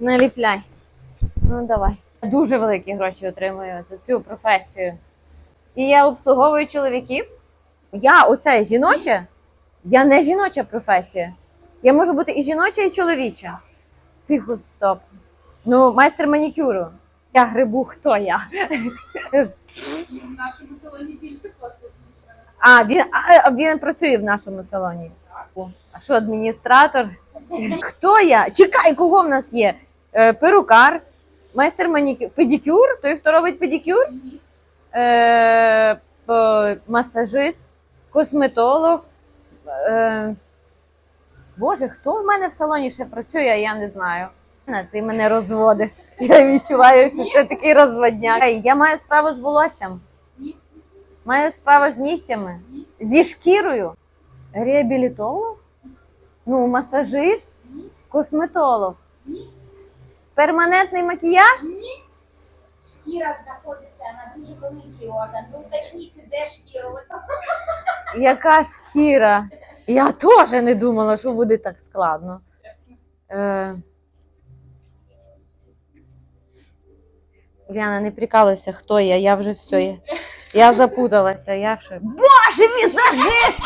Наліпляй. Ну давай. Дуже великі гроші отримую за цю професію. І я обслуговую чоловіків. Я оце жіноча, я не жіноча професія. Я можу бути і жіноча, і чоловіча. Тихо, стоп. Ну, майстер манікюру. Я грибу, хто я? В нашому салоні більше. А, він, а він працює в нашому салоні. А що, адміністратор? Хто я? Чекай, кого в нас є? Е, перукар, майстер манікюр, педикюр, той, хто робить педикюр, е, масажист, косметолог. Е, Боже, хто в мене в салоні ще працює, я не знаю. Ти мене розводиш. Я відчуваю, що це такий розводняк. Я маю справу з волоссям. Маю справу з нігтями, зі шкірою. Реабілітолог? Ну, масажист, косметолог. Перманентний макіяж? Шкіра знаходиться на дуже великий орган. Ви уточніть, де шкіра. Яка шкіра? Я теж не думала, що буде так складно. Е... Уляна, не прикалуйся, хто я, я вже все. Я, я запуталася, я вже. Боже, візажист!